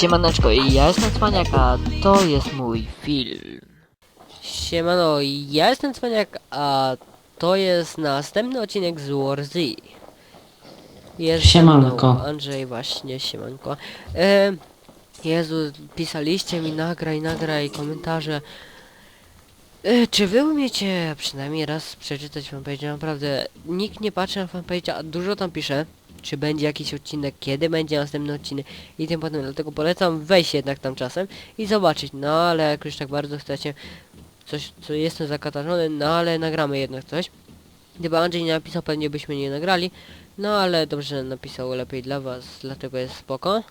Siemaneczko, ja jestem Cwaniak, a to jest mój film. Siemano, ja jestem Cwaniak, a to jest następny odcinek z War Z. Jest Siemanko. mną Andrzej, właśnie, siemanko. E, Jezu, pisaliście mi nagraj, nagraj komentarze. E, czy wy umiecie przynajmniej raz przeczytać fanpage? Naprawdę, nikt nie patrzy na fanpage, a dużo tam pisze. Czy będzie jakiś odcinek, kiedy będzie następny odcinek i tym potem. Dlatego polecam wejść jednak tam czasem i zobaczyć. No ale jak już tak bardzo chcecie coś, co jestem zakatarzony, no ale nagramy jednak coś. Gdyby Andrzej nie napisał, pewnie byśmy nie nagrali. No ale dobrze, że napisał lepiej dla was, dlatego jest spoko.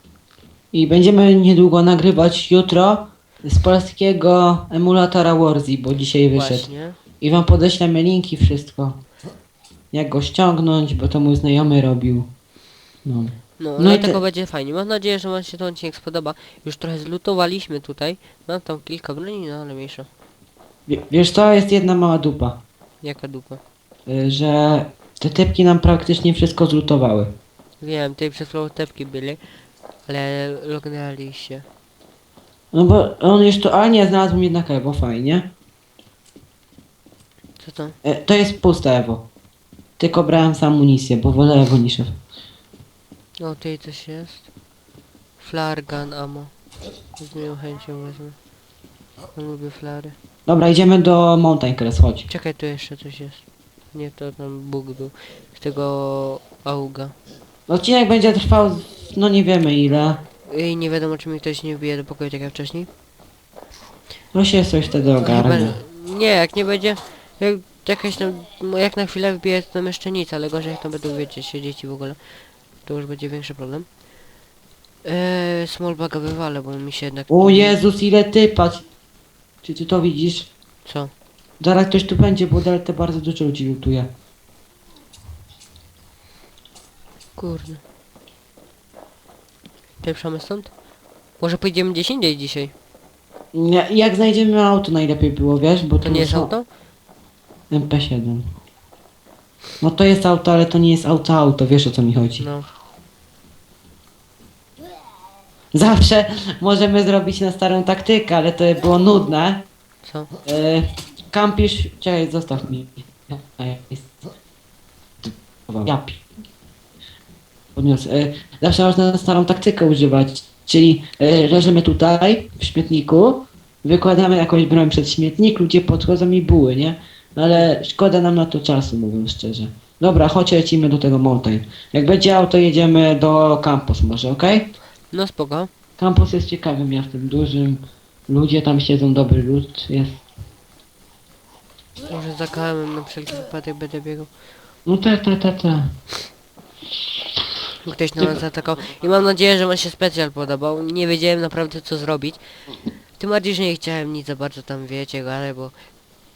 I będziemy niedługo nagrywać jutro z polskiego emulatora Warzy, bo dzisiaj wyszedł. Właśnie. I wam podeślemy linki, wszystko. Jak go ściągnąć, bo to mój znajomy robił. No. No, No i dlatego te- będzie fajnie. Mam nadzieję, że wam się ten odcinek spodoba. Już trochę zlutowaliśmy tutaj. Mam tam kilka broni, no ale mniejsza. Wie- Wiesz co, jest jedna mała dupa. Jaka dupa. y, Że te typki nam praktycznie wszystko zlutowały. Wiem, tutaj chwilą tepki byli, ale lognęli się. No bo on już to, ale nie, znalazłem jednak Ewo, fajnie. Co to? E, To jest puste Ewo. Tylko brałem sam amunicję, bo wolę Ewo niż Ewo. O, tutaj coś jest. Flargan ammo. Z miłą chęcią wezmę. No, lubię flary. Dobra, idziemy do Mountain Crest, chodź. Czekaj, tu jeszcze coś jest. Nie, to tam Bóg był. Z tego auga. Odcinek będzie trwał, no nie wiemy ile. I nie wiadomo, czy mi ktoś nie wbije do pokoju tak jak wcześniej. No się coś wtedy ogarnie. nie, jak nie będzie... Jak jakaś tam... no Jak na chwilę wbije, to tam jeszcze nic, ale gorzej jak tam będą, wiecie, siedzieć i w ogóle. To już będzie większy problem. Eee, smallbaga wywalę, bo mi się jednak... O Jezus, ile ty patrz. Czy ty to widzisz? Co? Zaraz ktoś tu będzie, bo Delta bardzo dużo ludzi lutuje. Kurde. Pieprzamy stąd? Może pójdziemy gdzieś indziej dzisiaj? Nie, jak znajdziemy auto najlepiej było, wiesz? Bo To tu nie jest są auto? MP7. No to jest auto, ale to nie jest auto auto, wiesz o co mi chodzi. No. Zawsze możemy zrobić na starą taktykę, ale to było nudne. Co? E, kampisz... Czekaj, zostaw mi. Ja- jest- Ja pi... Podniosę. E, zawsze można na starą taktykę używać. Czyli e, leżymy tutaj, w śmietniku, wykładamy jakąś broń przed śmietnik, ludzie podchodzą i buły, nie? Ale szkoda nam na to czasu, mówiąc szczerze. Dobra, chodź lecimy do tego mountain. Jak będzie auto, jedziemy do campus może, okej? No spoko. Campus jest ciekawym miastem, dużym. Ludzie tam siedzą, dobry lud jest. Może za KM na wszelki wypadek będę biegał. No te, te, te, te. Ktoś na nas zaatakował. I mam nadzieję, że wam się specjal podobał. Nie wiedziałem naprawdę co zrobić. Tym bardziej, że nie chciałem nic za bardzo tam wiecie, ale bo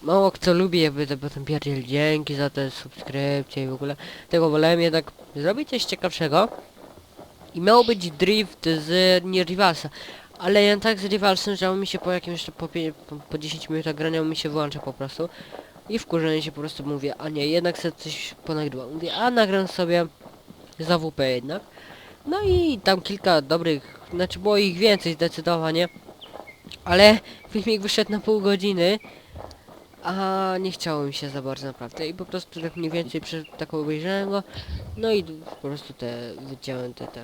mało kto lubi jakby to potem pierdziel dzięki za te subskrypcje i w ogóle. Tego wolałem jednak zrobić coś ciekawszego. I miał być drift z nie Rivalsa. Ale ja tak z Rivalsem, że on mi się po jakimś po, po, po 10 minutach grania mi się włącza po prostu. I wkurzenie się po prostu mówię, a nie, jednak sobie coś ponagrywam. Mówię, a nagram sobie za WP jednak. No i tam kilka dobrych, znaczy było ich więcej zdecydowanie. Ale filmik wyszedł na pół godziny. A nie chciało mi się za bardzo naprawdę i po prostu tak mniej więcej przy, tak obejrzałem go. No i po prostu te wyciąłem te te.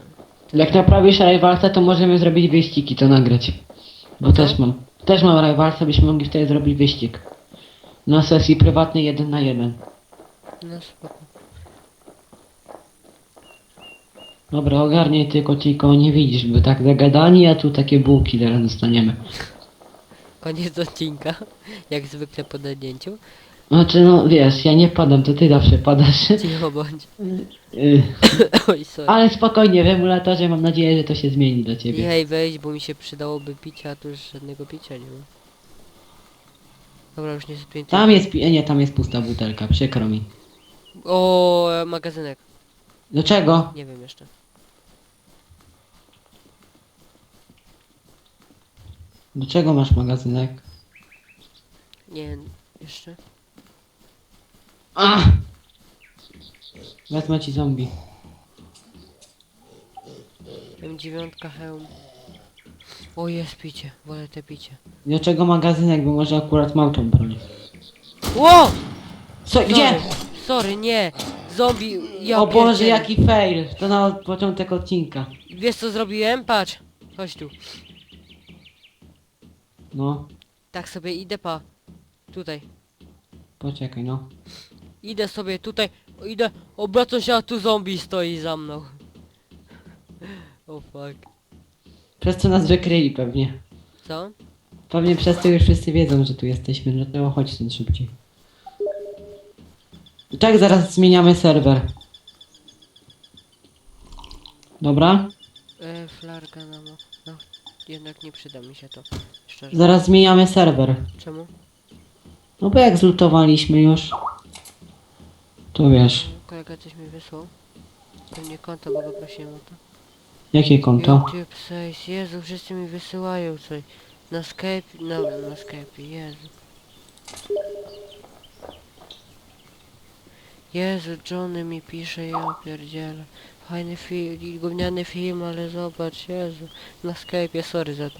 Jak naprawisz Rivalsa, to możemy zrobić wyścig i to nagrać. Bo Co? też mam. Też mam Rivalsa, byśmy mogli wtedy zrobić wyścig. Na sesji prywatnej jeden na jeden. No spoko. Dobra, ogarnij tylko, tylko nie widzisz, bo tak zagadani, a tu takie bułki teraz dostaniemy. Koniec odcinka. Jak zwykle po nadjęciu. Znaczy no wiesz, ja nie padam, to ty zawsze padasz. Cicho bądź. Y, Oj, sorry. Ale spokojnie, w emulatorze mam nadzieję, że to się zmieni dla ciebie. Jej, wejdź, bo mi się przydałoby picia, a tu już żadnego picia nie ma. Dobra, już nie sypię. Tam jest, pi- nie, tam jest pusta butelka, przykro mi. O, e, magazynek. Do czego? Nie wiem jeszcze. Do czego masz magazynek? Nie, jeszcze. A! Wezmę ci zombie. M9 hełm. O, jest picie. Wolę te picie. Dlaczego magazynek, bo może akurat mam tą broń. Ło! Co, Sorry. gdzie? Sorry, nie. Zombie, ja o Boże, pierdzielę. jaki fail. To na początek odcinka. Wiesz co zrobiłem? Patrz. Chodź tu. No, Tak sobie idę, pa. Tutaj. poczekaj, no. Idę sobie tutaj. o, Idę. Obracam się, a tu zombie stoi za mną. O fuck. Przez co nas wykryli pewnie. Co? Pewnie przez to już wszyscy wiedzą, że tu jesteśmy, dlatego chodź stąd szybciej. I tak zaraz zmieniamy serwer. Dobra? E, flarga na mo... No, jednak nie przyda mi się to. Szczerze. Zaraz zmieniamy serwer. Czemu? No bo jak zlutowaliśmy już, to wiesz. Kolega coś mi wysłał. Pewnie konto, bo go prosiłem o to. Jakie konto? YouTube says, Jezu, wszyscy mi wysyłają coś. Na Skype, na, na Skype, Jezu. Jezu, Johnny mi pisze, ja pierdzielę. Fajny film, gówniany film, ale zobacz, Jezu. Na Skype'ie, sorry za to.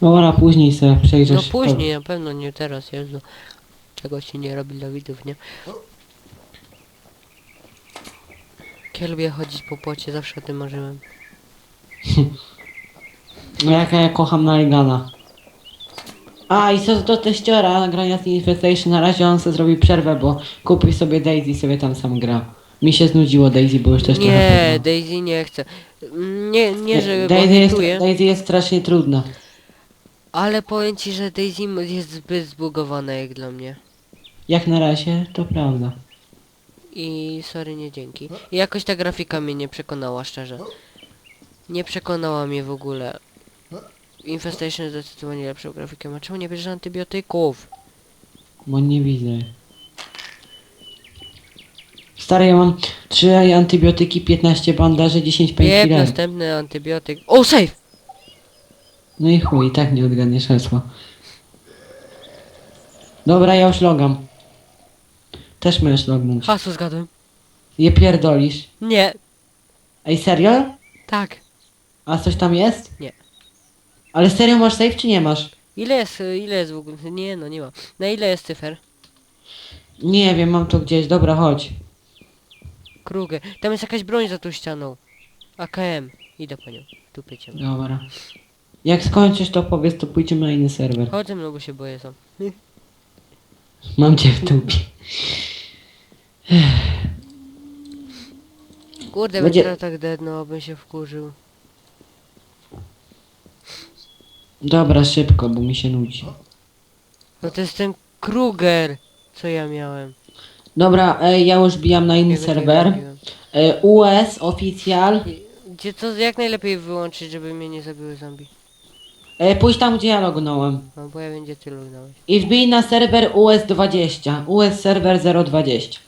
Dobra, później sobie przejrzysz. No później, na pewno nie teraz, Jezu. Czego ci nie robi dla widzów, nie? Ja lubię chodzić po płocie, zawsze o tym marzyłem. No jak ja kocham Naligana. A i co do teściora nagrania z Infestation, na razie on sobie zrobi przerwę, bo kupił sobie Daisy i sobie tam sam gra. Mi się znudziło Daisy, bo już też trochę Nie. Daisy nie chcę. Mm, Nie, nie, że go Daisy jest, hejtuję, Daisy jest strasznie trudna. ale powiem ci, że Daisy jest zbyt zbugowana jak dla mnie. Jak na razie, to prawda. I sorry, nie dzięki. I jakoś ta grafika mnie nie przekonała, szczerze. Nie przekonała mnie w ogóle. Infestation zdecydowanie lepszą grafikę. A czemu nie bierzesz antybiotyków? Bo nie widzę. Stary, ja mam 3 antybiotyki, 15 bandaży, 10 Jeb, painkillerów. następny antybiotyk. O, save! No i chuj, i tak nie odgadniesz hasła. Dobra, ja już logam. Też możesz lognąć. Hasło zgadłem. Je pierdolisz. Nie, Ej, serio? tak. A coś tam jest? Nie. Ale serio masz save czy nie masz? Ile jest, y, ile jest w ogóle? Nie, no nie ma. Na ile jest cyfer? Nie wiem, mam to gdzieś. Dobra, chodź. Krugę. Tam jest jakaś broń za tą ścianą. AKM. Idę po nią. Tu cię. Dobra. Jak skończysz to powiedz, to pójdziemy na inny serwer. Chodź ze mną, bo się boję sam. Mam cię w dupie. Kurde, Będzie- będzie tak deadno, bym się wkurzył. Dobra, szybko, bo mi się nudzi. No to jest ten Kruger, co ja miałem. Dobra, ej, ja już bijam na inny serwer. jak robiłem. E, US, oficjal. Gdzie to jak najlepiej wyłączyć, żeby mnie nie zabiły zombie? E, pójdź tam, gdzie ja lognąłem. No bo ja będzie ty lugnąłeś. I wbij na serwer US20. US serwer 020.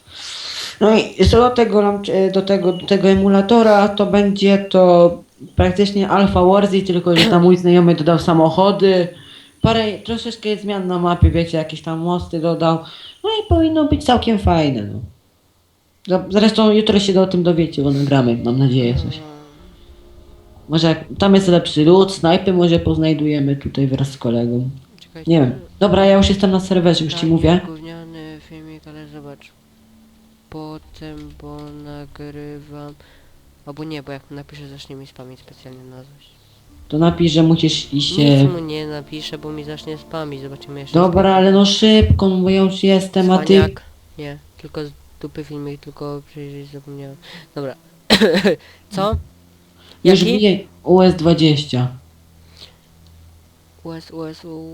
No i co do tego, lam- e, do tego, do tego emulatora, to będzie to praktycznie Alpha Warzy, tylko że tam mój znajomy dodał samochody. Parę, troszeczkę jest zmian na mapie, wiecie, jakieś tam mosty dodał. No i powinno być całkiem fajne, no. Zresztą jutro się o tym dowiecie, bo nagramy, mam nadzieję coś. Może jak, tam jest lepszy lód, snajpy może poznajdujemy tutaj wraz z kolegą. Nie wiem. Dobra, ja już jestem na serwerze, już ci mówię. gówniany filmik, ale zobacz. Potem, bo nagrywam... Albo nie, bo jak napiszę zacznie mi spamić specjalnie na coś. To napisz, że musisz iść. Nic e, mu nie napiszę, bo mi zacznie spamić. Zobaczymy jeszcze. Dobra, ale no szybko, no bo ja już jestem, a ty. Cwaniak. Nie, tylko z dupy filmik, tylko przejrzeć zapomniałem. Dobra. Co? Już Jaki? bije US20. US, US, u...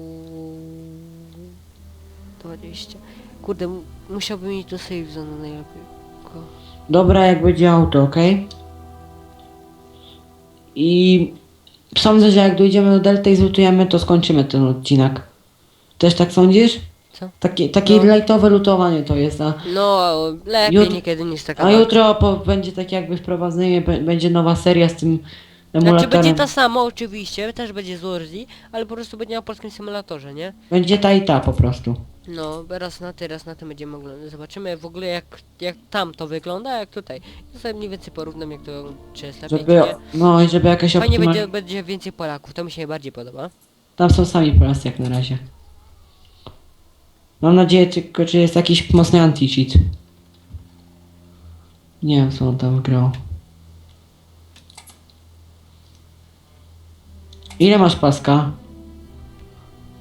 20. Kurde, mu- musiałby mieć to save zone najlepiej. Ko- Dobra, jak będzie auto, okej? I sądzę, że jak dojdziemy do Delta i zlutujemy, to skończymy ten odcinek. Też tak sądzisz? Co? Takie, takie No. lightowe lutowanie to jest, a, No, lepiej Jut- niekiedy niż taka a walka. jutro po, będzie tak jakby wprowadzenie, b- będzie nowa seria z tym Znaczy emulatorem. będzie ta sama oczywiście, też będzie z Warzy, ale po prostu będzie na polskim symulatorze, nie? Będzie ta i ta po prostu. No, raz na ty, raz na tym będziemy oglądać. Zobaczymy w ogóle jak, jak tam to wygląda, jak tutaj. Ja sobie mniej więcej porównam jak to, czy jest lepiej, Żeby, czy nie. no i żeby jakaś Fajnie optymal... będzie, będzie więcej Polaków, to mi się najbardziej podoba. Tam są sami Polacy jak na razie. Mam nadzieję tylko, czy jest jakiś mocny anti-cheat. Nie wiem co on tam grał. Ile masz paska?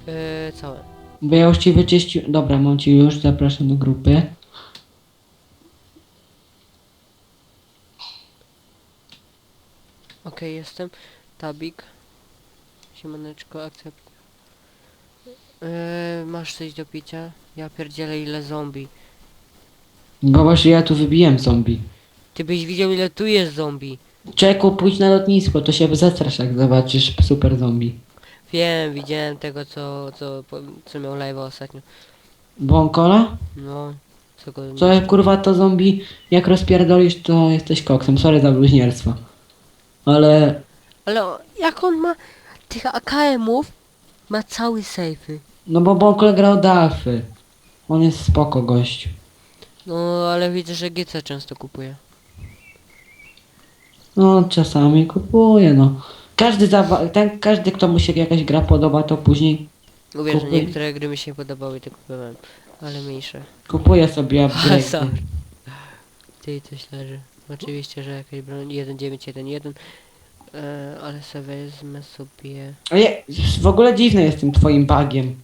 Yy, całe. Bo ja już ci wyczyścił. Dobra, mam ci już, zapraszam do grupy. Okej, jestem. Tabik. Siemaneczko, akcept. Yy, masz coś do picia? Ja pierdzielę ile zombie. Bo właśnie ja tu wybiłem zombie. Ty byś widział ile tu jest zombie. Czeku, pójdź na lotnisko, to się zestrasz jak zobaczysz super zombie. Wiem, widziałem tego co, co, po- co miał live ostatnio. Błąkola? No, co go... Co jak kurwa to zombie, jak rozpierdolisz to jesteś koksem. Sorry za bluźnierstwo. Ale Ale o- jak on ma tych AKM-ów, ma cały sejfy. No bo Bonkle grał Dalfy. On jest spoko gość. No, ale widzę, że GC często kupuje. No czasami kupuje no. Każdy, zawa- ten, każdy kto mu się jakaś gra podoba to później Uwierz, że niektóre gry mi się podobały, to kupowałem. Ale mniejsze. kupuje sobie upgrade. sorry. Ty coś leży. Oczywiście, że jakaś broń 1911. E, ale sobie wezmę sobie... Ale w ogóle dziwny jest tym twoim bugiem.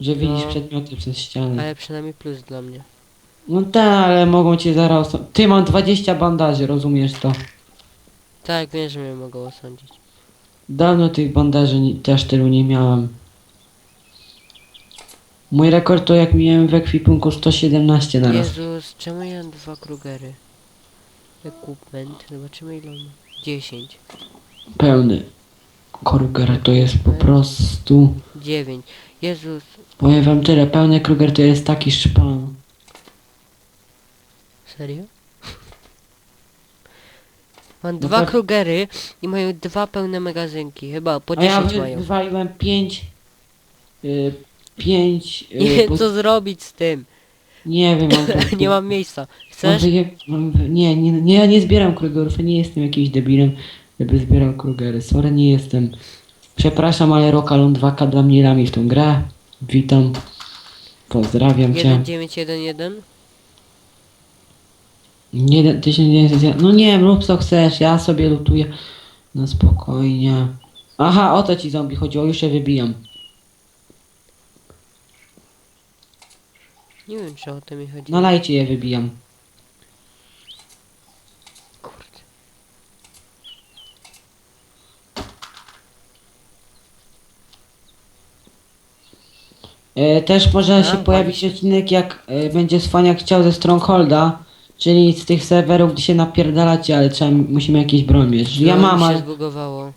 Że widzisz No. przedmioty przez ścianę. Ale przynajmniej plus dla mnie. No tak, ale mogą cię zaraz... Ty mam 20 bandaży, rozumiesz to? Tak, wiem, że mnie mogą osądzić. Dawno tych bandaży ni- też tylu nie miałem. Mój rekord to jak miałem w ekwipunku 117 na raz. Jezus, czemu ja mam dwa Krugery? Equipment, zobaczymy ile on ma. 10. Pełny. Kruger to jest po prostu... 9. Jezus, Powiem wam tyle, pełny Kruger to jest taki szpan. serio? Mam No dwa tak. Krugery i mają dwa pełne magazynki. Chyba po A ja 10 wy- mają. wywaliłem 5... Y, 5... Y, Nie wiem po- co zrobić z tym. nie wiem, mam... po nie mam miejsca. Chcesz? mam nie, nie, nie, ja nie zbieram Krugerów, ja nie jestem jakimś debilem, żeby zbierał Krugery. Sorry, nie jestem. Przepraszam, ale Rokalon 2K dla mnie rami w tą grę. Witam. Pozdrawiam cię. 1911? Nie, 1900, no nie wiem, rób co chcesz, ja sobie lutuję. No spokojnie. Aha, o to ci zombie chodziło, już się wybijam. Nie wiem czy o to mi chodzi. Na lajcie je wybijam. Kurde. E, też może A, się pojawić odcinek, jak e, będzie Sfaniak chciał ze Strongholda, czyli z tych serwerów, gdzie się napierdalacie, ale trzeba, musimy jakieś broń mieć. Ja No, mam, mi się ale zbugowało.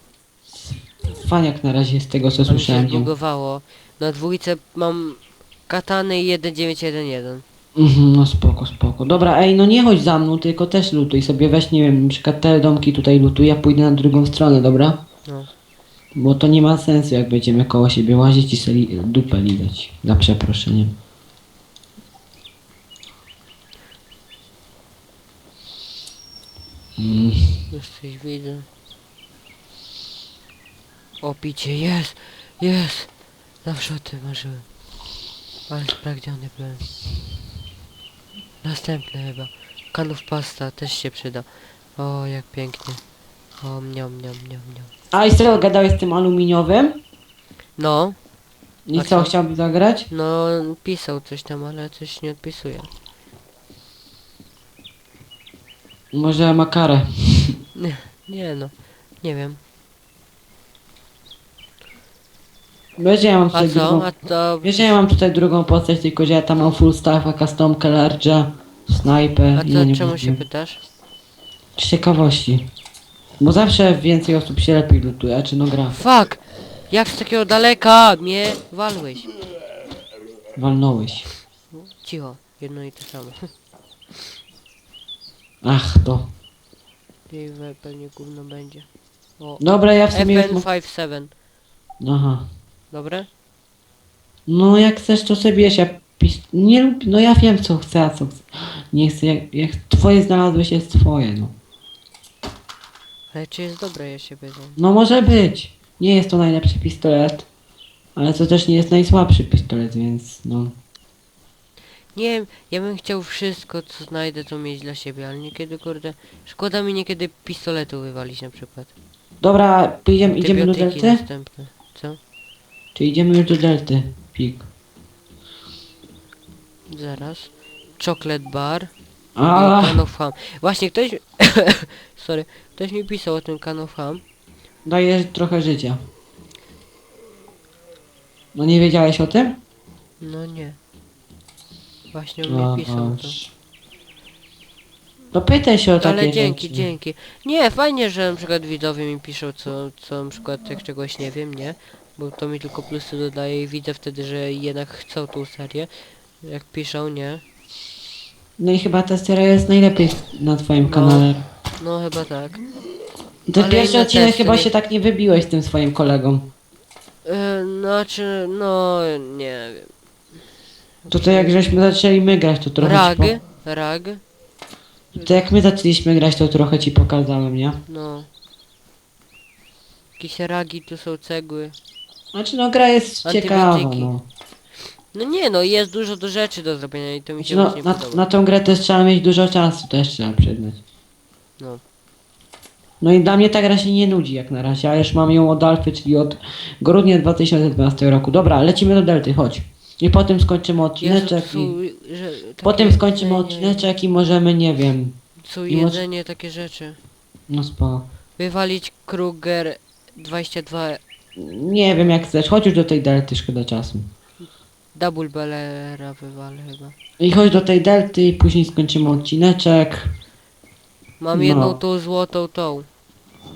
Sfaniak na razie z tego co To mi się słyszałem. zbugowało. Na dwójce mam katany i 1911. Mhm, no spoko, spoko. Dobra, ej, no nie chodź za mną, tylko też lutuj sobie, weź, nie wiem, na przykład te domki tutaj lutuj, ja pójdę na drugą stronę, dobra? No. Bo to nie ma sensu, jak będziemy koło siebie łazić i sobie dupę lidać, za przeproszeniem. Mm. Już coś widzę. O picie, jest! Jest! Zawsze o tym marzyłem. Ale spragniony byłem. Następny chyba. Kanów pasta też się przyda. O, jak pięknie. O, mniam, mniam, mniam, mniam. A i serio gadałeś z tym aluminiowym? No, I A co, co? chciałby zagrać? no, pisał coś tam, ale coś nie odpisuje. Może ma karę. Nie, nie no, nie wiem. Wiesz, że ja mam A tutaj drugą... co? A to... Wiesz, że ja mam tutaj drugą postać, tylko że ja tam mam full staffa, customkę, large'a, snajpę A i to ja nie czemu wiem. się pytasz? Z ciekawości. Bo zawsze więcej osób się lepiej lutuje, czy no gra. Fuck! Jak z takiego daleka mnie walłeś? Walnąłeś. Cicho, jedno i to samo. Ach, to. Pewnie gówno będzie. O, Dobra, ja w sumie już... mo- FN57. Aha. Dobre? No jak chcesz to sobie bierz, ja pis... Nie lub... No ja wiem co chcę, a co chcę. Nie chcę, jak, jak twoje znalazłeś jest twoje, no. Ale czy jest dobre, ja się pytam. No może być. Nie jest to najlepszy pistolet. Ale to też nie jest najsłabszy pistolet, więc no. Nie wiem, ja bym chciał wszystko, co znajdę, to mieć dla siebie, ale niekiedy, kurde, szkoda mi niekiedy pistoletu wywalić na przykład. Dobra, idziemy, idziemy do Antybiotyki delty? następne. Co? Czy idziemy już do delty? Pik. Zaraz. Chocolate bar. A, Can of ham. Właśnie ktoś... Sorry. Ktoś mi pisał o tym can of ham. daje trochę życia. No nie wiedziałeś o tym? No nie. Właśnie on mi pisał to. No pytaj się o takie Ale dzięki, rzeczy. dzięki. Nie, fajnie, że na przykład widzowie mi piszą, co, co na przykład jak czegoś nie wiem, nie? Bo to mi tylko plusy dodaje i widzę wtedy, że jednak chcą tą serię. Jak piszą, nie? No i chyba ta seria jest najlepiej na twoim No. kanale. No chyba tak. Ten ale pierwszy inne odcinek testy chyba nie- się tak nie wybiłeś z tym swoim kolegą. E, znaczy, no nie wiem. To to jak żeśmy zaczęli my grać, to trochę Rag, ci rag, po... To jak my zaczęliśmy grać, to trochę ci pokazałem, nie? no. Jakieś ragi, tu są cegły. Znaczy no gra jest ciekawa, Antybiotyki. no. No nie no, jest dużo do rzeczy do zrobienia i to mi się no właśnie na, podoba. na tą grę też trzeba mieć dużo czasu, też trzeba przyznać. No. No i dla mnie ta gra się nie nudzi jak na razie, a już mam ją od Alfy, czyli od grudnia 2012 roku. Dobra, lecimy do Delty, chodź. I potem skończymy Jezu, odcineczek są, i... że, takie Potem skończymy jedzenie- odcineczek i możemy, nie wiem, Są i może- jedzenie, takie rzeczy. no spo... Wywalić Kruger 22 Nie wiem jak chcesz, chodź już do tej Delty, szkoda czasu. Double Bellera wywalę chyba. I chodź do tej Delty i później skończymy odcineczek. Mam No. jedną tą złotą tą.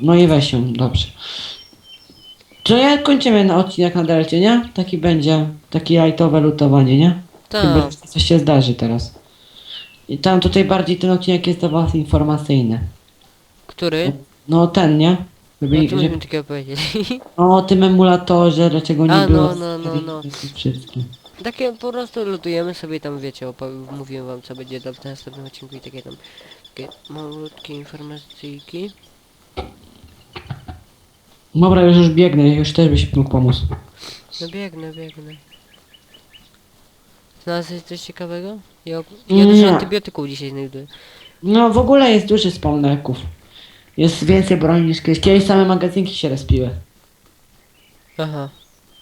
No i weź ją, dobrze. Ja kończymy na odcinek na Delcie, nie? Taki będzie, taki lightowe lutowanie, nie? Chyba, Tak. że coś się zdarzy teraz. I tam tutaj bardziej ten odcinek jest dla was informacyjny. Który? No ten, nie? Żeby, No to żeby, takiego powiedzieli. o tym emulatorze, dlaczego nie A, było no, no, no, no. wszystkim. Takie po prostu lutujemy sobie tam, wiecie, mówiłem wam co będzie do w następnym odcinku i takie tam takie malutkie informacyjki. Dobra, już już biegnę, już też byś mógł pomóc. No biegnę, biegnę. Znalazłeś coś ciekawego? Ja, Nie. ja dużo antybiotyków dzisiaj znajduję. No w ogóle jest duży spawn leków. Jest więcej broni niż kiedyś. Kiedyś same magazynki się respiły. Aha.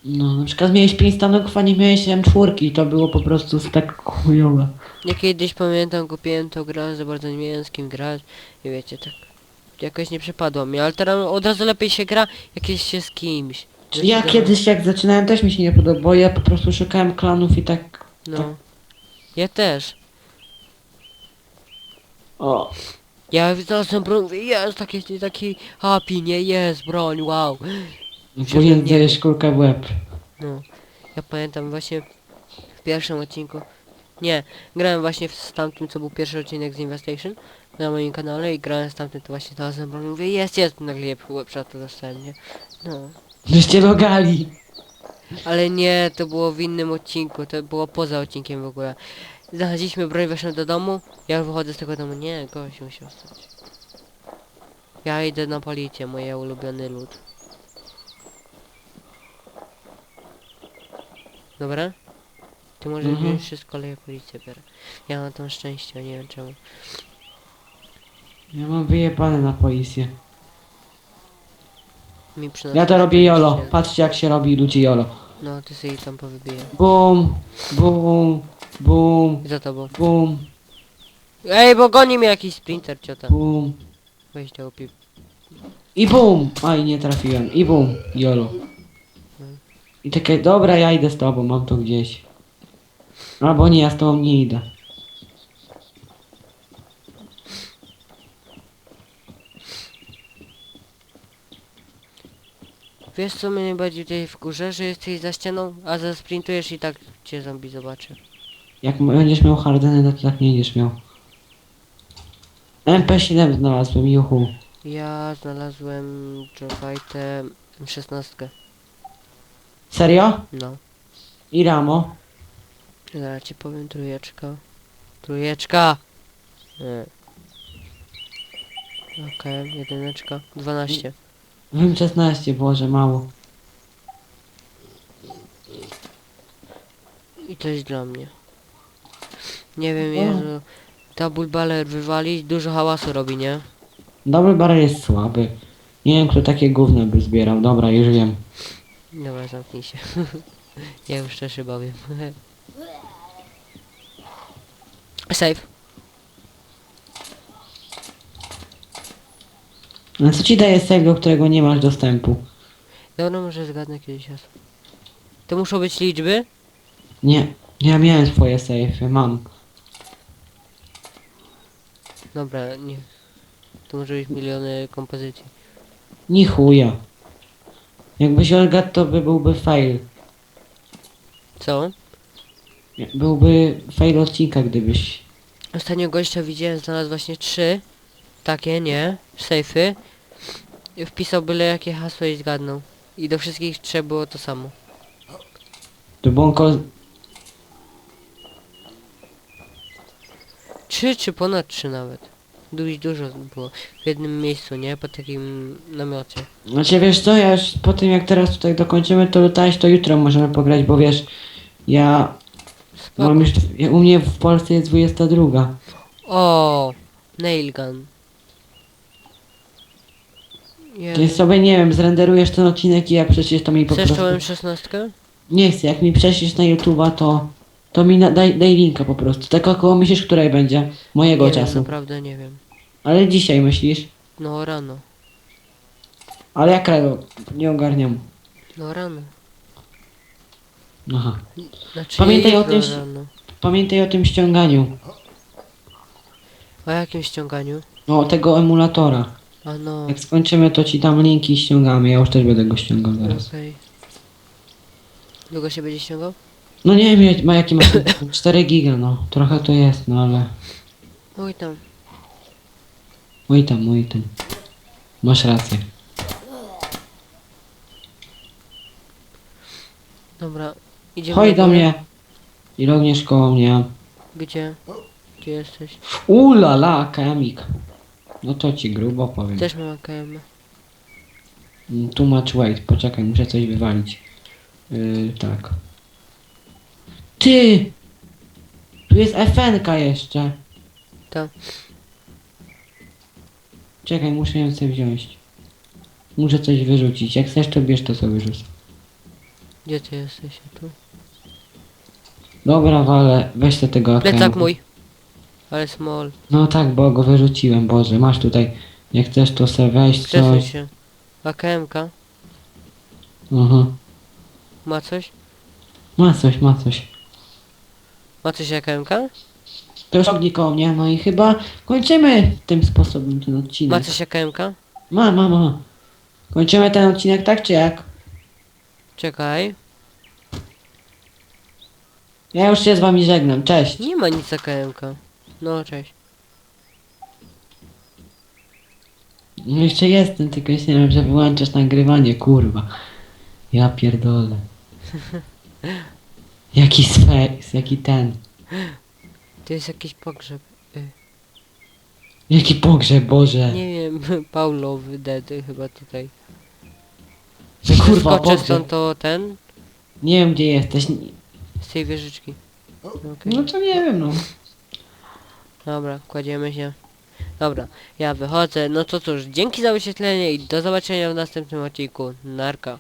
No, na przykład miałeś 5 stanków, a nie miałeś M4 i to było po prostu tak chujowe. Ja kiedyś pamiętam, kupiłem tą grę, za bardzo nie miałem z kim grać i wiecie, tak jakoś nie przypadło mi, ale teraz od razu lepiej się gra, jak jest się z kimś. Ja kiedyś jak zaczynałem też mi się nie podobało, bo ja po prostu szukałem klanów i tak... No. Ja też. O, Ja znalazłem broń, mówię, jest taki, taki happy, nie, jest broń, wow. później nie- zajesz kulkę w łeb. No. Ja pamiętam właśnie w pierwszym odcinku, nie, grałem właśnie z tamtym, co był pierwszy odcinek z Investation na moim kanale i grałem z tamtym, to właśnie znalazłem broń, mówię, jest, jest, nagle je łeb to dostałem, nie? No. Żeście logali. Ale nie, to było w innym odcinku, to było poza odcinkiem w ogóle. Znaleźliśmy broń, weszłem do domu, ja wychodzę z tego domu, nie, gość musiał stać. Ja idę na policję, moje ulubiony lud. Dobra? Ty możesz Mhm. wszystko, ale ja policję biorę. Ja mam tam szczęście, nie wiem czemu. Ja mam wyjebane na policję. Mi przynajmniej Ja to robię jolo. Patrzcie jak się robi ludzi jolo. No, ty sobie tam powybijaj. Bum, bum, bum, Za tobą. bum, Ej, bo goni mnie jakiś sprinter, ciota. bum. Weź tego pip. I bum! Aj, nie trafiłem. I bum, jolo. I takie, dobra, ja idę z tobą, mam to gdzieś. Albo nie, ja z tobą nie idę. Wiesz co mnie najbardziej tutaj wkurza, że jesteś za ścianą, a zasprintujesz i tak cię zombie zobaczy. Jak będziesz miał Hardeny, to tak nie będziesz miał. MP7 znalazłem, juhu. Ja znalazłem Jovite 16. Serio? No. I ramo? Zaraz ci powiem trójeczka. Trójeczka! Nie. Okej, jedyneczka. 12. Wiem 16, Boże, mało. I to jest dla mnie. Nie wiem, O. Jezu. Ta bulbaler wywalić, dużo hałasu robi, nie? Dobry barel jest słaby. Nie wiem, kto takie gówno by zbierał. Dobra, już wiem. Dobra, zamknij się. ja już też chyba wiem. Save. No co ci daje save, do którego nie masz dostępu? Dobra, może zgadnę kiedyś hasło. To muszą być liczby? Nie, ja miałem swoje save, mam. Dobra, nie. To może być miliony kompozycji. Ni chuja. Jakbyś odgadł, to by byłby fail. Co? Byłby fail odcinka, gdybyś... Ostatnio gościa widziałem, znalazł właśnie trzy. Takie, nie? Sejfy. Wpisał byle jakie hasło i zgadnął. I do wszystkich trzech było to samo. To bąko... Trzy czy ponad trzy nawet. Dość dużo było w jednym miejscu, nie? Po takim namiocie. Znaczy wiesz co, ja już po tym jak teraz tutaj dokończymy to lutałeś, to jutro możemy pograć, bo wiesz... Ja Spoko. mam już... U mnie w Polsce jest 22. O, Nailgun. Ty sobie, nie wiem, zrenderujesz ten odcinek i jak przecież to mi po Chcesz prostu... czołem szesnastkę? Nie chcę, jak mi prześlesz na YouTube'a, to... To mi na, daj, daj linka po prostu. Tak około myślisz, której będzie? Mojego Nie wiem, czasu. naprawdę nie wiem. Ale dzisiaj myślisz? No rano. Ale jakiego? Nie ogarniam. No rano. Aha. Znaczy Pamiętaj o jutro tym, rano. Pamiętaj o tym ściąganiu. O jakim ściąganiu? No, tego emulatora. A no. Jak skończymy, to ci dam linki i ściągamy. Ja już też będę go ściągał zaraz. Okej. Długo się będzie ściągał? No nie wiem, ma jaki ma 4 giga, no. Trochę to jest, no ale... Oj tam. Oj tam, oj tam. Masz rację. Dobra. Idziemy Chodź do górę? mnie. I logniesz koło mnie. Gdzie? Gdzie jesteś? Ulala, kamik. No to ci grubo powiem. Też mam AKM. Mm, Too much wait, poczekaj, muszę coś wywalić. Yy, tak. Ty! Tu jest FNK jeszcze. Tak. Czekaj, muszę ją sobie wziąć. Muszę coś wyrzucić. Jak chcesz, to bierz to sobie wyrzuć. Gdzie ty jesteś? Tu? Dobra, wale, weź te tego AKM. Plecak mój. Ale small. No tak, bo go wyrzuciłem, Boże. Masz tutaj, jak chcesz, to sobie weź Przesuń coś. się. AKM-ka. Aha. Ma coś? Ma coś, ma coś. Ma coś AKM-ka? To już ogni koło mnie, no i chyba kończymy tym sposobem ten odcinek. Ma coś AKM-ka? Ma, ma, ma. Kończymy ten odcinek tak czy jak? Czekaj. Ja już się z wami żegnam, cześć. Nie ma nic AKM-ka. No, cześć. No jeszcze jestem, tylko nie wiem, że wyłączasz nagrywanie, kurwa. Ja pierdolę. Jaki sfeks, jaki ten. To jest jakiś pogrzeb. Jaki pogrzeb, Boże. Nie wiem, Paulowy dedy chyba tutaj. Że kurwa, Skoczę pogrzeb. stąd to ten, Nie wiem gdzie jesteś. z tej wieżyczki. Okej. No to nie wiem, no. Dobra, kładziemy się. Dobra, ja wychodzę. No to cóż, dzięki za wyświetlenie i do zobaczenia w następnym odcinku. Narka.